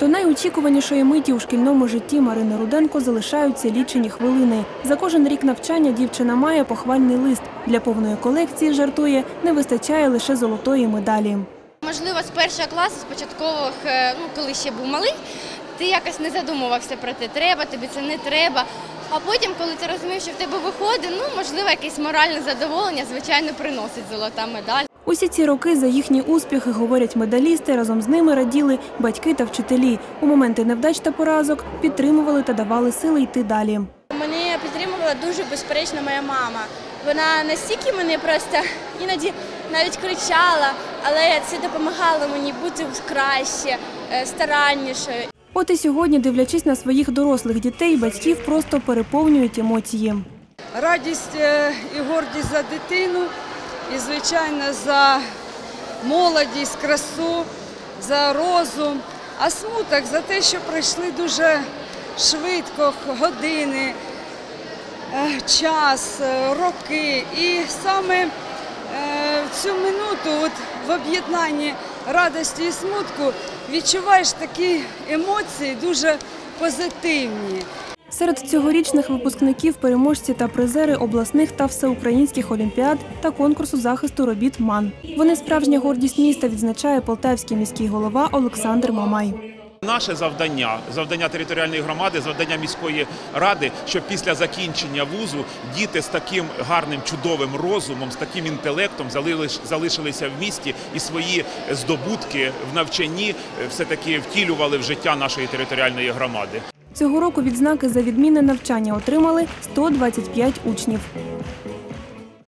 До найочікуванішої миті у шкільному житті Марини Руденко залишаються лічені хвилини. За кожен рік навчання дівчина має похвальний лист. Для повної колекції жартує, не вистачає лише золотої медалі. Можливо, з першого класу, з початкових, е, ну коли ще був малий, ти якось не задумувався про те, треба тобі це не треба. А потім, коли ти розумієш, що в тебе виходить, ну можливо, якесь моральне задоволення, звичайно, приносить золота медаль. Усі ці роки за їхні успіхи говорять медалісти. Разом з ними раділи батьки та вчителі. У моменти невдач та поразок підтримували та давали сили йти далі. Мене підтримувала дуже безперечно моя мама. Вона настільки мене просто іноді навіть кричала, але це допомагало мені бути краще, е, стараннішою. От і сьогодні, дивлячись на своїх дорослих дітей, батьків просто переповнюють емоції. радість е, і гордість за дитину, і, звичайно, за молодість, красу, за розум, а смуток за те, що пройшли дуже швидко години, е, час, е, роки. І саме е, в цю минуту, от в об'єднанні радості і смутку, відчуваєш такі емоції дуже позитивні. Серед цьогорічних випускників переможці та призери обласних та всеукраїнських олімпіад та конкурсу захисту робіт МАН. Вони справжня гордість міста, відзначає полтавський міський голова Олександр Мамай. Наше завдання, завдання територіальної громади, завдання міської ради, щоб після закінчення вузу діти з таким гарним чудовим розумом, з таким інтелектом залиш- залишилися в місті і свої здобутки в навчанні все таки втілювали в життя нашої територіальної громади. Цього року відзнаки за відмінне навчання отримали 125 учнів.